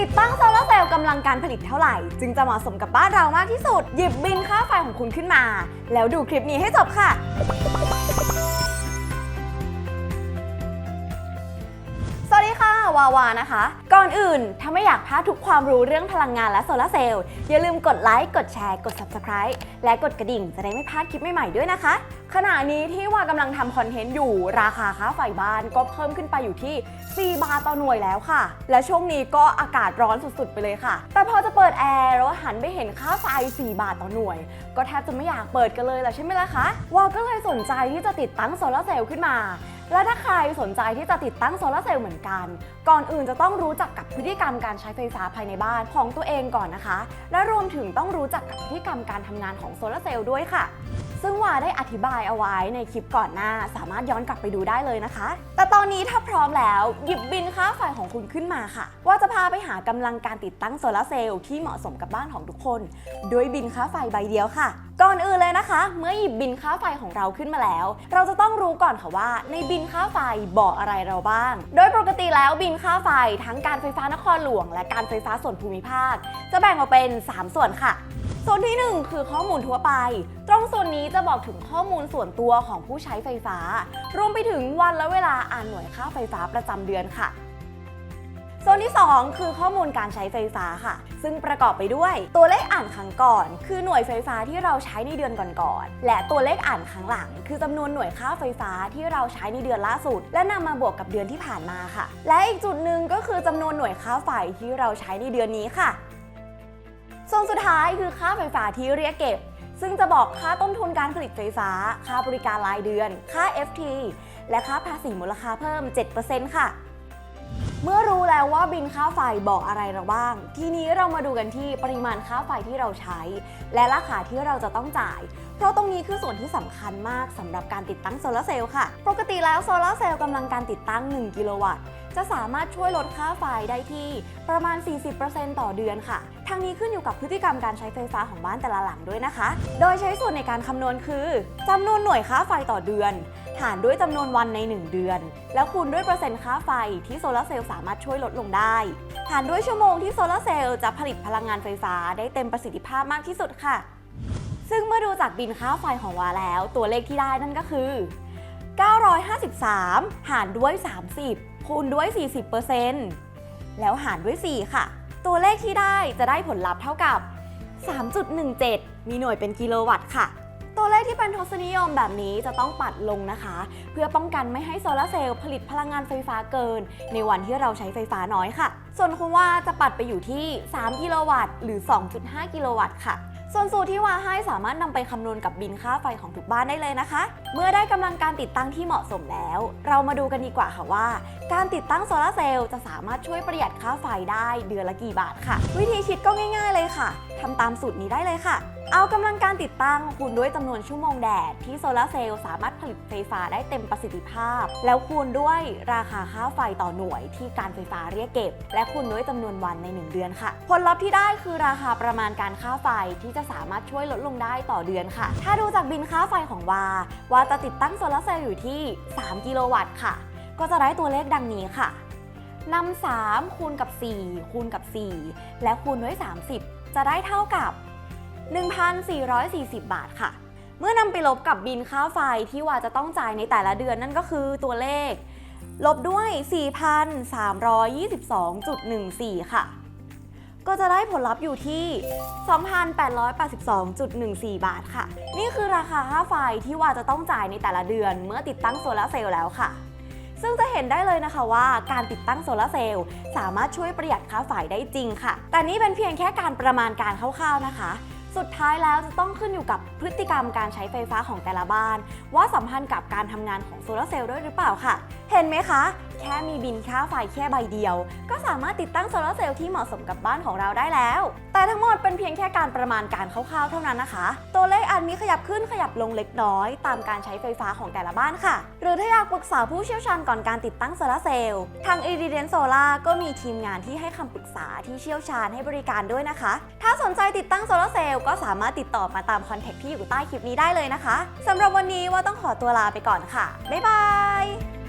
ติดตั้งโซลาร์เซลล์กำลังการผลิตเท่าไหร่ จึงจะเหมาะสมกับบ้านเรามากที่สุด หยิบบินค่าไฟของคุณขึ้นมา แล้วดูคลิปนี้ให้จบค่ะ สวัสดีค่ะ วาวานะคะ ก่อนอื่นถ้าไม่อยากพลาดทุกความรู้เรื่องพลังงานและโซลาร์เซลล์อย่าลืมกดไลค์กดแชร์กด Subscribe และกดกระดิ่งจะได้ไม่พลาดคลิปใหม่ๆด้วยนะคะ ขณะนี้ที่วากำลังทำคอนเทนต์อยู่ราคาค่าไฟบ้านก็เพิ่มขึ้นไปอยู่ที่ 4 บาทต่อหน่วยแล้วค่ะ และช่วงนี้ก็อากาศร้อนสุดๆ ไปเลยค่ะ แต่พอจะเปิดแอร์แล้วหันไปเห็นค่าไฟ 4 บาทต่อหน่วย ก็แทบจะไม่อยากเปิดกันเลยแหละใช่ไหมล่ะคะวาก็เลยสนใจที่จะติดตั้งโซลาร์เซลล์ขึ้นมาและถ้าใครสนใจที่จะติดตั้งโซลาเซลล์เหมือนกัน ก่อนอื่นจะต้องรู้จักกับพฤติกรรมการใช้ไฟฟ้าภายในบ้านของตัวเองก่อนนะคะ และรวมถึงต้องรู้จักกับพฤติกรรมการทำงานของโซลาเซลล์ด้วยค่ะ ซึ่งวาได้อธิบายเอาไว้ในคลิปก่อนหน้า สามารถย้อนกลับไปดูได้เลยนะคะ แต่ตอนนี้ถ้าพร้อมแล้วหยิบบินค่าไฟของคุณขึ้นมาค่ะ ว่าจะพาไปหากำลังการติดตั้งโซลาเซลล์ที่เหมาะสมกับบ้านของทุกคน ด้วยบินค่าไฟใบเดียวค่ะ ก่อนอื่นเลยนะคะ เมื่อหยิบบินค่าไฟของเราขึ้นมาแล้ว เราจะต้องรู้ก่อนค่ะว่า ในบินค่าไฟบอกอะไรเราบ้าง โดยปกติแล้วบินค่าไฟทั้งการไฟฟ้านครหลวง และการไฟฟ้าส่วนภูมิภาค จะแบ่งออกเป็น 3 ส่วนค่ะส่วนที่ 1 คือข้อมูลทั่วไป ตรงส่วนนี้จะบอกถึงข้อมูลส่วนตัวของผู้ใช้ไฟฟ้า รวมไปถึงวันและเวลาอ่านหน่วยค่าไฟฟ้าประจำเดือนค่ะ โซนที่ 2 คือข้อมูลการใช้ไฟฟ้าค่ะ ซึ่งประกอบไปด้วย ตัวเลขอ่านครั้งก่อน คือหน่วยไฟฟ้าที่เราใช้ในเดือนก่อนๆและตัวเลขอ่านครั้งหลัง คือจำนวนหน่วยค่าไฟฟ้าที่เราใช้ในเดือนล่าสุด และนำมาบวกกับเดือนที่ผ่านมาค่ะ และอีกจุดหนึ่งก็คือจำนวนหน่วยค่าไฟที่เราใช้ในเดือนนี้ค่ะส่วนสุดท้ายคือค่าไฟฟ้าที่เรียกเก็บซึ่งจะบอกค่าต้นทุนการผลิตไฟฟ้า ค่าบริการรายเดือน ค่า FT และค่าภาษีมูลค่าเพิ่ม 7%ค่ะ เมื่อรู้แล้วว่าบินค่าไฟบอกอะไรเราบ้าง ทีนี้เรามาดูกันที่ปริมาณค่าไฟที่เราใช้ และราคาที่เราจะต้องจ่าย เพราะตรงนี้คือส่วนที่สำคัญมากสำหรับการติดตั้งโซลาร์เซลล์ค่ะ ปกติแล้วโซลาร์เซลล์กำลังการติดตั้ง 1 กิโลวัตต์ จะสามารถช่วยลดค่าไฟได้ที่ประมาณ 40%ต่อเดือนค่ะทางนี้ขึ้นอยู่กับพฤติกรรมการใช้ไฟฟ้าของบ้านแต่ละหลังด้วยนะคะ โดยใช้ส่วนในการคำนวณคือจำนวนหน่วยค่าไฟต่อเดือน หารด้วยจำนวนวันใน 1 เดือน แล้วคูณด้วยเปอร์เซ็นต์ค่าไฟที่โซลาร์เซลล์สามารถช่วยลดลงได้ หารด้วยชั่วโมงที่โซลาร์เซลล์จะผลิตพลังงานไฟฟ้าได้เต็มประสิทธิภาพมากที่สุดค่ะ ซึ่งเมื่อดูจากบินค่าไฟของวาแล้ว ตัวเลขที่ได้นั่นก็คือ 953 หารด้วย 30 คูณด้วย 40%แล้วหารด้วย 4 ค่ะ ตัวเลขที่ได้จะได้ผลลัพธ์เท่ากับ 3.17 มีหน่วยเป็นกิโลวัตต์ค่ะ ตัวเลขที่เป็นทศนิยมแบบนี้จะต้องปัดลงนะคะ เพื่อป้องกันไม่ให้โซลาร์เซลล์ผลิตพลังงานไฟฟ้าเกิน ในวันที่เราใช้ไฟฟ้าน้อยค่ะ ส่วนคุณว่าจะปัดไปอยู่ที่ 3 กิโลวัตต์หรือ 2.5 กิโลวัตต์ค่ะ ส่วนสูตรที่ว่าให้สามารถนำไปคำนวณกับบินค่าไฟของทุกบ้านได้เลยนะคะ เมื่อได้กำลังการติดตั้งที่เหมาะสมแล้ว เรามาดูกันดีกว่าค่ะว่า การติดตั้งโซลาเซลล์จะสามารถช่วยประหยัดค่าไฟได้เดือนละกี่บาทค่ะ วิธีคิดก็ง่าย ๆเลยค่ะ ทำตามสูตรนี้ได้เลยค่ะ เอากำลังการติดตั้งคูณด้วยจำนวนชั่วโมงแดด ที่โซลาเซลล์สามารถผลิตไฟฟ้าได้เต็มประสิทธิภาพ แล้วคูณด้วยราคาค่าไฟต่อหน่วยที่การไฟฟ้าเรียกเก็บ และคูณด้วยจำนวนวันใน 1 เดือนค่ะ ผลลัพธ์ที่ได้คือราคาประมาณการค่าไฟที่จะสามารถช่วยลดลงได้ต่อเดือนค่ะ ถ้าดูจากบินค่าไฟของวา วาจะติดตั้งโซลาเซลล์อยู่ที่ 3 กิโลวัตต์ค่ะ ก็จะได้ตัวเลขดังนี้ค่ะนำ3คูณกับ 4 คูณกับ 4 และคูณด้วย 30 จะได้เท่ากับ 1,440 บาทค่ะ เมื่อนำไปลบกับบินค่าไฟที่ว่าจะต้องจ่ายในแต่ละเดือนนั่นก็คือตัวเลข ลบด้วย 4,322.14 ค่ะ ก็จะได้ผลลัพธ์อยู่ที่ 2,882.14 บาทค่ะ นี่คือราคาค่าไฟที่ว่าจะต้องจ่ายในแต่ละเดือน เมื่อติดตั้งโซลาเซลล์แล้วค่ะ ซึ่งจะเห็นได้เลยนะคะว่าการติดตั้งโซลาเซลล์สามารถช่วยประหยัดค่าไฟได้จริงค่ะ แต่นี่เป็นเพียงแค่การประมาณการคร่าวๆนะคะ สุดท้ายแล้วจะต้องขึ้นอยู่กับพฤติกรรมการใช้ไฟฟ้าของแต่ละบ้าน ว่าสัมพันธ์กับการทำงานของโซลาเซลล์ด้วยหรือเปล่าค่ะ เห็นไหมคะ แค่มีบินค่าไฟแค่ใบเดียว ก็สามารถติดตั้งโซลาร์เซลล์ที่เหมาะสมกับบ้านของเราได้แล้ว แต่ทั้งหมดเป็นเพียงแค่การประมาณการคร่าวๆเท่านั้นนะคะ ตัวเลขอาจมีขยับขึ้นขยับลงเล็กน้อย ตามการใช้ไฟฟ้าของแต่ละบ้านค่ะ หรือถ้าอยากปรึกษาผู้เชี่ยวชาญก่อนการติดตั้งโซลาร์เซลล์ทาง i r i d i a n Solar ก็มีทีมงานที่ให้คำปรึกษาที่เชี่ยวชาญให้บริการด้วยนะคะ ถ้าสนใจติดตั้งโซลาร์เซลล์ก็สามารถติดต่อมาตามคอนแทคที่อยู่ใต้คลิปนี้ได้เลยนะคะสำหรับวันนี้ว่าต้องขอตัวลาไปก่อนค่ะบ๊ายบาย